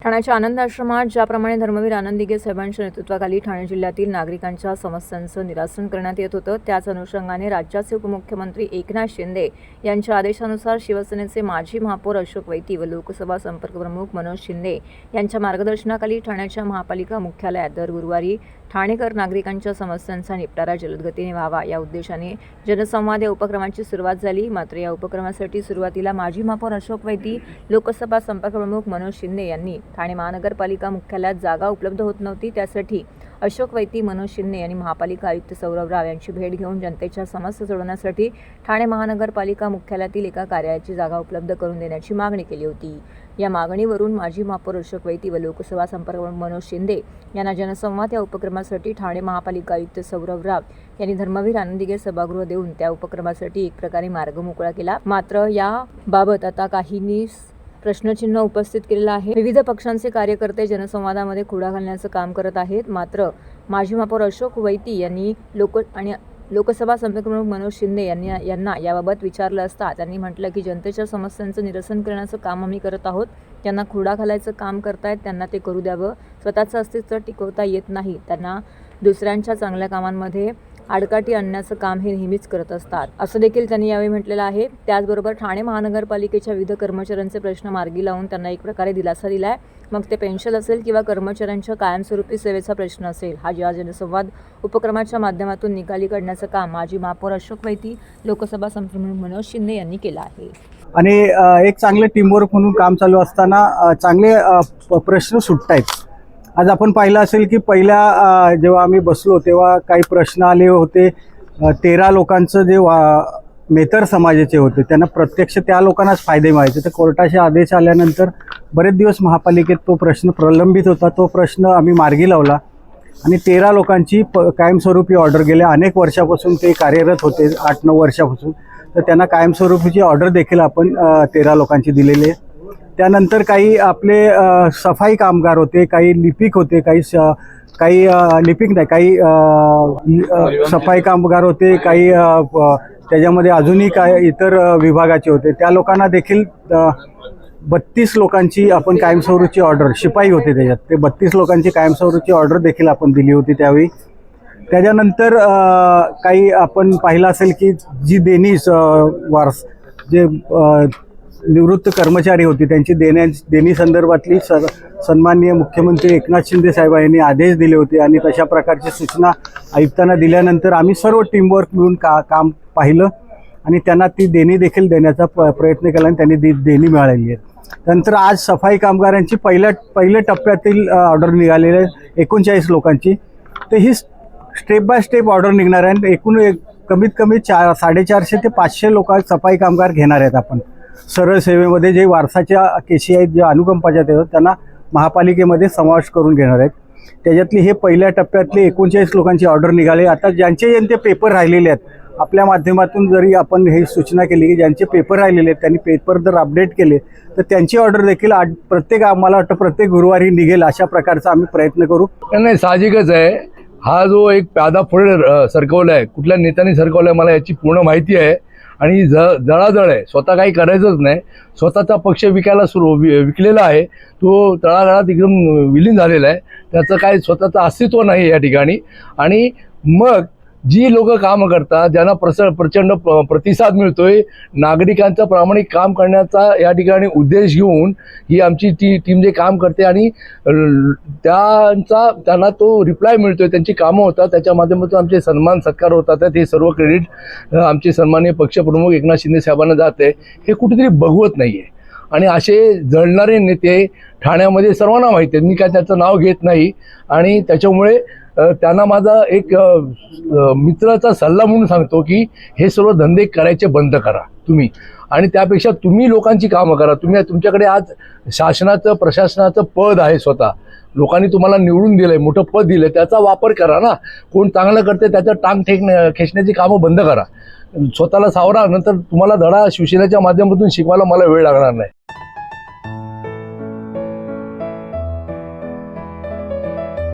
ठाण्याच्या आनंद आश्रमात ज्याप्रमाणे धर्मवीर आनंद दिघे साहेबांच्या नेतृत्वाखाली ठाणे जिल्ह्यातील नागरिकांच्या समस्यांचं निरासन करण्यात येत होतं त्याच अनुषंगाने राज्याचे उपमुख्यमंत्री एकनाथ शिंदे यांच्या आदेशानुसार शिवसेनेचे माजी महापौर अशोक वैती व लोकसभा संपर्क प्रमुख मनोज शिंदे यांच्या मार्गदर्शनाखाली ठाण्याच्या महापालिका मुख्यालयात दर गुरुवारी ठाणेकर नागरिकांच्या समस्यांचा निपटारा जलदगतीने व्हावा या उद्देशाने जनसंवाद या उपक्रमाची सुरुवात झाली. मात्र या उपक्रमासाठी सुरुवातीला माजी महापौर अशोक वैती लोकसभा संपर्कप्रमुख मनोज शिंदे यांनी ठाणे महानगरपालिका मुख्यालयात जागा उपलब्ध होत नव्हती. त्यासाठी अशोक वैती मनोज शिंदे यांनी महापालिका आयुक्त सौरभ राव यांची भेट घेऊन जनतेच्या समस्या सोडवण्यासाठी ठाणे महानगरपालिका मुख्यालयातील एका कार्यालयाची जागा उपलब्ध करून देण्याची मागणी केली होती. या मागणीवरून माजी महापौर अशोक वैती व लोकसभा संपर्क मनोज शिंदे यांना जनसंवाद या उपक्रमासाठी ठाणे महापालिका आयुक्त सौरभ राव यांनी धर्मवीर आनंदीगे सभागृह देऊन त्या उपक्रमासाठी एक प्रकारे मार्ग मोकळा केला. मात्र याबाबत आता काहींनी प्रश्नचिन्ह उपस्थित केलेलं आहे. विविध पक्षांचे कार्यकर्ते जनसंवादामध्ये खुडा घालण्याचं काम करत आहेत. मात्र माजी महापौर अशोक वैती यांनी लोक आणि लोकसभा संपर्कप्रमुख मनोज शिंदे यांनी यांना याबाबत विचारलं असता त्यांनी म्हटलं की जनतेच्या समस्यांचं निरसन करण्याचं काम आम्ही करत आहोत. त्यांना खुडा घालायचं काम करतायत त्यांना ते करू द्यावं. स्वतःचं अस्तित्व टिकवता येत नाही. त्यांना दुसऱ्यांच्या चांगल्या कामांमध्ये आडकाठी आणण्याचं काम हे नेहमीच करत असतात. असं देखील त्यांनी यावेळी म्हटलेलं आहे. त्याचबरोबर ठाणे महानगरपालिकेच्या विविध कर्मचाऱ्यांचे प्रश्न मार्गी लावून त्यांना एक प्रकारे दिलासा दिलाय. मग ते पेन्शन असेल किंवा कर्मचाऱ्यांच्या कायमस्वरूपी सेवेचा प्रश्न असेल हा या जनसंवाद उपक्रमाच्या माध्यमातून निकाली काढण्याचं काम माजी महापौर अशोक वैती लोकसभा संप्रमुख मनोज शिंदे यांनी केलं आहे. आणि एक चांगले टीमवर्क म्हणून काम चालू असताना चांगले प्रश्न सुटत आहेत आज आपण पाहिलं असेल की पहिल्या जेव्हा आम्ही बसलो तेव्हा काही प्रश्न आले होते. तेरा लोकांचं जे वा मेतर समाजाचे होते त्यांना प्रत्यक्ष त्या लोकांनाच फायदे मिळायचे. तर कोर्टाचे आदेश आल्यानंतर बरेच दिवस महापालिकेत तो प्रश्न प्रलंबित होता. तो प्रश्न आम्ही मार्गी लावला आणि तेरा लोकांची प कायमस्वरूपी ऑर्डर गेल्या अनेक वर्षापासून ते कार्यरत होते आठ नऊ वर्षापासून. तर त्यांना कायमस्वरूपीची ऑर्डर देखील आपण तेरा लोकांची दिलेली आहे. त्यानंतर काही आपले सफाई कामगार होते काही लिपिक होते काही काही लिपिक नाही काही सफाई कामगार होते काही त्याच्यामध्ये अजूनही काय इतर विभागाचे होते. त्या लोकांना देखील बत्तीस लोकांची आपण कायमस्वरूपची ऑर्डर शिपाई होते त्याच्यात. ते बत्तीस लोकांची कायमस्वरूपची ऑर्डर देखील आपण दिली होती त्यावेळी. त्याच्यानंतर काही आपण पाहिलं असेल की जी देणी वारस जे निवृत्त कर्मचारी होती. त्यांची देण्या देणी संदर्भातली स सन्माननीय मुख्यमंत्री एकनाथ शिंदे साहेब यांनी आदेश दिले होते आणि तशा प्रकारची सूचना आयुक्तांना दिल्यानंतर आम्ही सर्व टीमवर्क मिळून का काम पाहिलं आणि त्यांना ती देणी देखील देण्याचा प प्रयत्न केला आणि त्यांनी दी देणी मिळालेली आहे. नंतर आज सफाई कामगारांची पहिल्या पहिल्या टप्प्यातील ऑर्डर निघालेली आहे. एकोणचाळीस लोकांची. तर ही स्टेप बाय स्टेप ऑर्डर निघणार आहे आणि एकूण एक कमीत कमी चार साडेचारशे ते पाचशे लोक सफाई कामगार घेणार आहेत आपण. सरळ सेवेमध्ये जे वारसाच्या केशी आहेत जे अनुकंपाच्या आहेत त्यांना महापालिकेमध्ये समावेश करून घेणार आहेत. त्याच्यातली हे पहिल्या टप्प्यातले एकोणचाळीस लोकांची ऑर्डर निघाली. आता ज्यांचे ज्यांचे पेपर राहिलेले आहेत आपल्या माध्यमातून जरी आपण हे सूचना केली की ज्यांचे पेपर राहिलेले आहेत त्यांनी पेपर जर अपडेट केले तर त्यांची ऑर्डर देखील आठ प्रत्येक आम्हाला वाटतं प्रत्येक गुरुवारी निघेल अशा प्रकारचा आम्ही प्रयत्न करू. नाही साहजिकच आहे. हा जो एक प्यादा पुढे सरकवला आहे कुठल्या नेत्याने सरकवला आहे मला याची पूर्ण माहिती आहे. आणि ज जळाजळ आहे. स्वतः काही करायचंच नाही. स्वतःचा पक्ष विकायला सुरू वि विकलेला आहे. तो तळागाळात एकदम विलीन झालेला आहे. त्याचं काही स्वतःचं अस्तित्व नाही या ठिकाणी. आणि मग जी लोक काम करतात ज्यांना प्रस प्रचंड प- प्रतिसाद मिळतोय नागरिकांचं प्रामाणिक काम करण्याचा या ठिकाणी उद्देश घेऊन ही आमची ती टीम जे काम करते आणि त्यांचा त्यांना तो रिप्लाय मिळतोय त्यांची कामं होतात त्याच्या माध्यमातून आमचे सन्मान सत्कार होतात हे सर्व क्रेडिट आमचे सन्माननीय पक्षप्रमुख एकनाथ शिंदे साहेबांना जाते. हे कुठेतरी बघवत नाही आहे आणि असे जळणारे नेते ठाण्यामध्ये सर्वांना माहिती आहेत. मी काय त्याचं नाव घेत नाही. आणि त्याच्यामुळे त्यांना माझा एक मित्राचा सल्ला म्हणून सांगतो की हे सर्व धंदे करायचे बंद करा तुम्ही. आणि त्यापेक्षा तुम्ही लोकांची कामं करा. तुम्ही तुमच्याकडे आज शासनाचं प्रशासनाचं पद आहे स्वतः. लोकांनी तुम्हाला निवडून दिलंय मोठं पद दिलंय त्याचा वापर करा ना. कोण चांगलं करते त्याचं टांग ठेकण्या खेचण्याची कामं बंद करा. स्वतःला सावरा नंतर तुम्हाला धडा शिवसेनेच्या माध्यमातून शिकवायला मला वेळ लागणार नाही.